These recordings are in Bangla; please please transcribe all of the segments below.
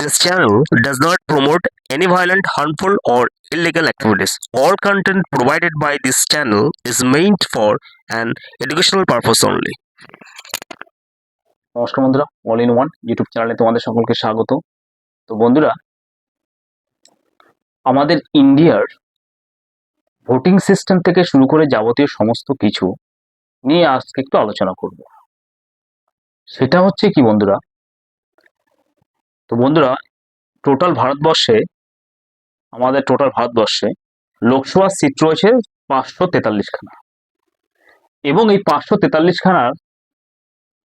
This channel does not promote any violent, harmful, or illegal activities. All content provided by this channel is meant for an educational purpose only. নমস্কার বন্ধুরা অল ইন ওয়ান ইউটিউব চ্যানেলে তোমাদের সকলকে স্বাগত তো বন্ধুরা আমাদের ইন্ডিয়ার ভোটিং সিস্টেম থেকে শুরু করে যাবতীয় সমস্ত কিছু নিয়ে আজকে একটু আলোচনা করব সেটা হচ্ছে কি বন্ধুরা তো বন্ধুরা টোটাল ভারতবর্ষে, আমাদের টোটাল ভারতবর্ষে লোকসভা সিট রয়েছে পাঁচশো তেতাল্লিশ খানা এবং এই পাঁচশো তেতাল্লিশ খানার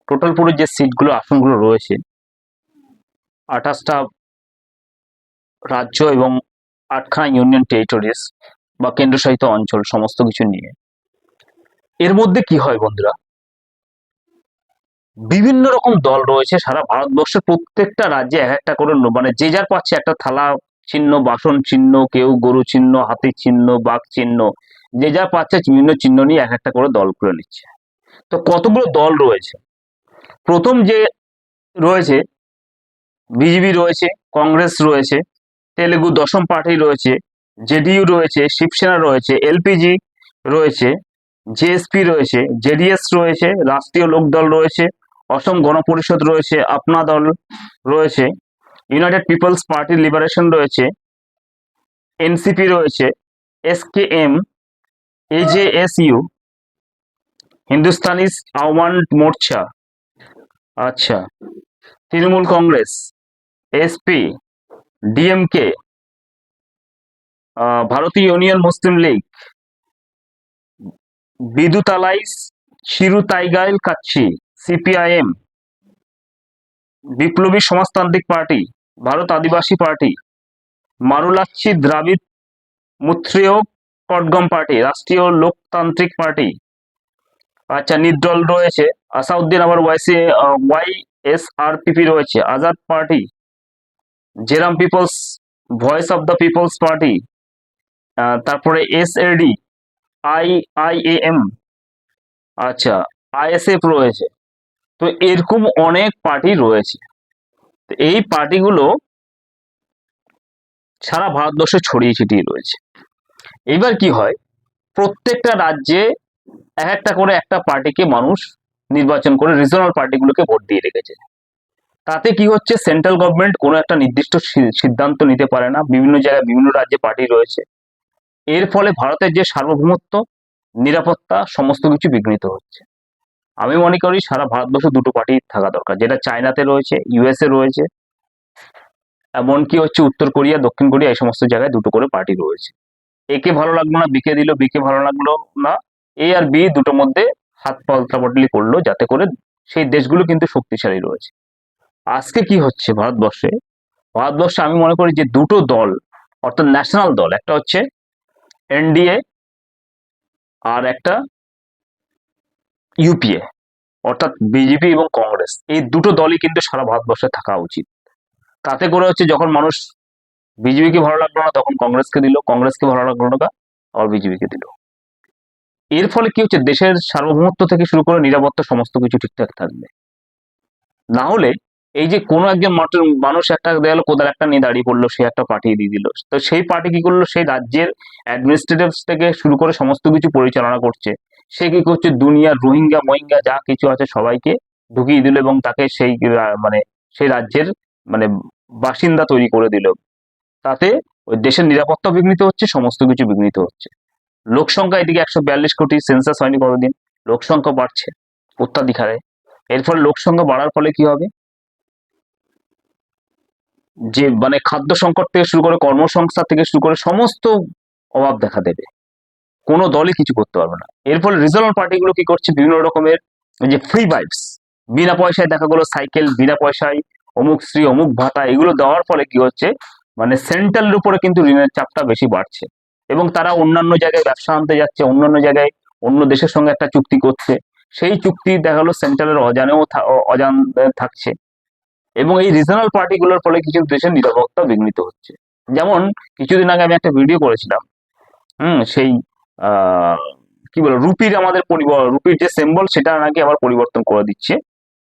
টোটাল পুরো যে সিটগুলো আসনগুলো রয়েছে, আঠাশটা রাজ্য এবং আটখানা ইউনিয়ন টেরিটরিজ বা কেন্দ্রশাসিত অঞ্চল, সমস্ত কিছু নিয়ে। এর মধ্যে কি হয় বন্ধুরা? বিভিন্ন রকম দল রয়েছে সারা ভারতবর্ষের প্রত্যেকটা রাজ্যে এক একটা করে মানে যে যার পাচ্ছে একটা থালা চিহ্ন বাসন চিহ্ন কেউ গরু চিহ্ন হাতি চিহ্ন বাঘ চিহ্ন যে যার পাচ্ছে বিভিন্ন চিহ্ন নিয়ে এক একটা করে দল করে নিচ্ছে। তো কতগুলো দল রয়েছে? প্রথম যে রয়েছে, বিজেপি রয়েছে, কংগ্রেস রয়েছে, তেলেগু দশম পার্টি রয়েছে, জেডিইউ রয়েছে, শিবসেনা রয়েছে, এলপিজি রয়েছে, জেএসপি রয়েছে, জেডিএস রয়েছে, রাষ্ট্রীয় লোকদল রয়েছে অসম গণপরিষদ রয়েছে, আপনা দল রয়েছে ইউনাইটেড পিপলস পার্টি লিবারেশন রয়েছে এনসিপি রয়েছে এসকেএম এজেএসইউ হিন্দুস্তানি আওয়ান মোর্চা আচ্ছা তৃণমূল কংগ্রেস এসপি ডিএমকে ভারতীয় union Muslim league, Viduthalai, Chiruthaigal Katchi. CPIM বিপ্লবী সমাজতান্ত্রিক party, Bharat Adivasi party, Marumalarchi Dravida Munnetra Kazhagam party, Rashtriya Loktantrik party. আচ্ছা নির্দল রয়েছে আসাউদ্দিন, আবার Owaisi Y S R PP রয়েছে, Azad party, Zoram peoples, voice of the peoples party তারপরে S eddy I I am আচ্ছা আইএসএফ রয়েছে। তো এরকম অনেক পার্টি রয়েছে। এই পার্টিগুলো সারা ভারতবর্ষে ছড়িয়ে ছিটিয়ে রয়েছে। এবার কি হয়? প্রত্যেকটা রাজ্যে এক একটা করে একটা পার্টিকে মানুষ নির্বাচন করে রিজনাল পার্টিগুলোকে ভোট দিয়ে রেখেছে। তাতে কি হচ্ছে? সেন্ট্রাল গভর্নমেন্ট কোনো একটা নির্দিষ্ট সিদ্ধান্ত নিতে পারে না। বিভিন্ন জায়গায় বিভিন্ন রাজ্যে পার্টি রয়েছে। এর ফলে ভারতের যে সার্বভৌমত্ব, নিরাপত্তা, সমস্ত কিছু বিঘ্নিত হচ্ছে। আমি মনে করি সারা ভারতবর্ষে দুটো পার্টি থাকা দরকার, যেটা চায়নাতে রয়েছে ইউএসএ রয়েছে, এমনকি হচ্ছে উত্তর কোরিয়া, দক্ষিণ কোরিয়া, এই সমস্ত জায়গায় দুটো করে পার্টি রয়েছে। একে ভালো লাগল না বিকে দিল বিকে ভালো লাগল না এ আর বি দুটোর মধ্যে হাত পাল্টাপাল্টি করল যাতে করে সেই দেশগুলো কিন্তু শক্তিশালী রয়েছে। আজকে কি হচ্ছে ভারতবর্ষে? ভারতবর্ষে আমি মনে করি যে দুটো দল, অর্থাৎ ন্যাশনাল দল, একটা হচ্ছে এনডিএ আর একটা ইউপিএ অর্থাৎ বিজেপি এবং কংগ্রেস, এই দুটো দলই কিন্তু সারা ভারতবর্ষে থাকা উচিত। তাতে করে হচ্ছে যখন মানুষ বিজেপিকে ভালো লাগল না, তখন কংগ্রেসকে দিল, কংগ্রেসকে ভালো লাগল না, আবার বিজেপিকে দিল। এর ফলে কি হচ্ছে, দেশের সার্বভৌমত্ব থেকে শুরু করে নিরাপত্তা সমস্ত কিছু ঠিকঠাক থাকবে। না হলে এই যে কোনো একজন মানুষ একটা দেয়াল কোদাল একটা নিয়ে দাঁড়িয়ে পড়ল, সে একটা পাঠিয়ে দিয়ে দিল। তো সেই পার্টি কি করল? সেই রাজ্যের অ্যাডমিনিস্ট্রেটিভ থেকে শুরু করে সমস্ত কিছু পরিচালনা করছে। সে কি করছে? দুনিয়ার রোহিঙ্গা, মহিঙ্গা যা কিছু আছে সবাইকে ঢুকিয়ে দিল এবং তাকে সেই মানে সেই রাজ্যের মানে বাসিন্দা তৈরি করে দিল। তাতে ওই দেশের নিরাপত্তা বিঘ্নিত হচ্ছে, সমস্ত কিছু বিঘ্নিত হচ্ছে। লোক সংখ্যা এদিকে একশো বিয়াল্লিশ কোটি সেন্সাস হয়নি কতদিন, লোক সংখ্যা বাড়ছে অত্যাধিক হারে এর ফলে লোক সংখ্যা বাড়ার ফলে কি হবে? যে মানে খাদ্য সংকট থেকে শুরু করে কর্মসংস্থান থেকে শুরু করে সমস্ত অভাব দেখা দেবে। কোনো দলই কিছু করতে পারবে না। এর ফলে রিজনাল পার্টিগুলো কি করছে? বিভিন্ন রকমের যে ফ্রি বাইকস বিনা পয়সায় দেখা গেলো সাইকেল বিনা পয়সায় অমুক শ্রী, অমুক ভাতা, এগুলো দেওয়ার ফলে কি হচ্ছে? মানে সেন্ট্রালের উপরে কিন্তু ঋণের চাপটা বেশি বাড়ছে। এবং তারা অন্যান্য জায়গায় ব্যবসা আনতে যাচ্ছে, অন্যান্য জায়গায় অন্য দেশের সঙ্গে একটা চুক্তি করছে। সেই চুক্তি দেখা গেলো সেন্ট্রালের অজানেও অজান থাকছে। এবং এই রিজনাল পার্টিগুলোর ফলে কিছু দেশের নিরাপত্তা বিঘ্নিত হচ্ছে। যেমন, কিছুদিন আগে আমি একটা ভিডিও করেছিলাম। হুম, সেই কি বলে, রুপির আমাদের রুপির যে সিম্বল সেটা নাকি আবার পরিবর্তন করে দিচ্ছে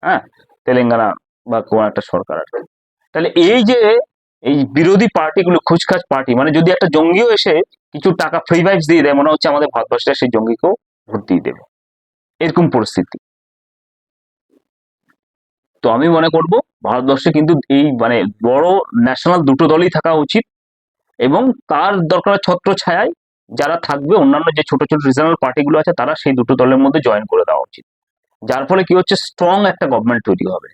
হ্যাঁ? তেলেঙ্গানা বা কোন একটা সরকার আর তাহলে এই যে এই বিরোধী পার্টিগুলো, খুচখাচ পার্টি মানে যদি একটা জঙ্গিও এসে কিছু টাকা ফ্রি ভাইবস দিয়ে দেয়, মনে হচ্ছে আমাদের ভারতবর্ষে সেই জঙ্গিকেও ভোট দিয়ে দেবে। এরকম পরিস্থিতি। তো আমি মনে করব, ভারতবর্ষে কিন্তু এই মানে বড় ন্যাশনাল দুটো দলই থাকা উচিত এবং তার দরকার ছত্র ছায়ায় যারা থাকবে, অন্যান্য যে ছোট ছোট রিজনাল পার্টিগুলো আছে, তারা সেই দুটো দলের মধ্যে জয়েন করে দেওয়া উচিত। যার ফলে কি হচ্ছে স্ট্রং একটা গভর্নমেন্ট তৈরি হবে।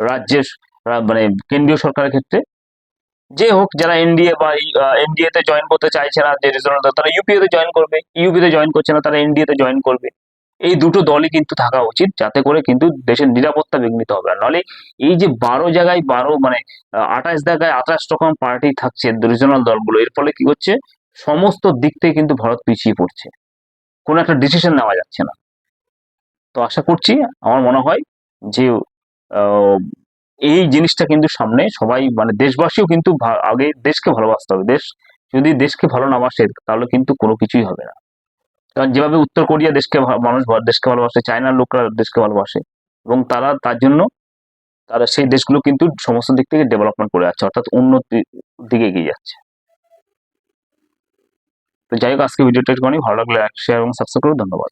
রাজ্যের মানে কেন্দ্রীয় সরকারের ক্ষেত্রে। যে হোক, যারা এনডিএ বা এনডিএ তে জয়েন করতে চাইছে না যে রিজনাল দল, তারা ইউপিএ তে জয়েন করবে। ইউপি তে জয়েন করছে না, তারা এনডিএ তে জয়েন করবে। এই দুটো দলই কিন্তু থাকা উচিত, যাতে করে কিন্তু দেশের নিরাপত্তা বিঘ্নিত হবে। আর নাহলে এই যে বারো জায়গায় বারো মানে আঠাশ জায়গায় আঠাশ রকম পার্টি থাকছে রিজনাল দলগুলো, এর ফলে কি হচ্ছে সমস্ত দিক থেকে কিন্তু ভারত পিছিয়ে পড়ছে। কোনো একটা ডিসিশন নেওয়া যাচ্ছে না। তো আশা করছি, আমার মনে হয় যে এই জিনিসটা কিন্তু সামনে সবাই মানে দেশবাসীও কিন্তু আগে দেশকে ভালোবাসতে হবে। দেশ যদি দেশকে ভালো না বাসে, তাহলে কিন্তু কোনো কিছুই হবে না। কারণ যেভাবে উত্তর কোরিয়া দেশকে মানুষ দেশকে ভালোবাসে, চায়নার লোকরা দেশকে ভালোবাসে, এবং তারা তার জন্য, তারা সেই দেশগুলো কিন্তু সমস্ত দিক থেকে ডেভেলপমেন্ট করে যাচ্ছে, অর্থাৎ উন্নতির দিকে এগিয়ে যাচ্ছে। তো যাই হোক আজকে ভিডিওটা একটুখানি ভালো লাগলে লাইক শেয়ার এবং সাবস্ক্রাইব করুন ধন্যবাদ।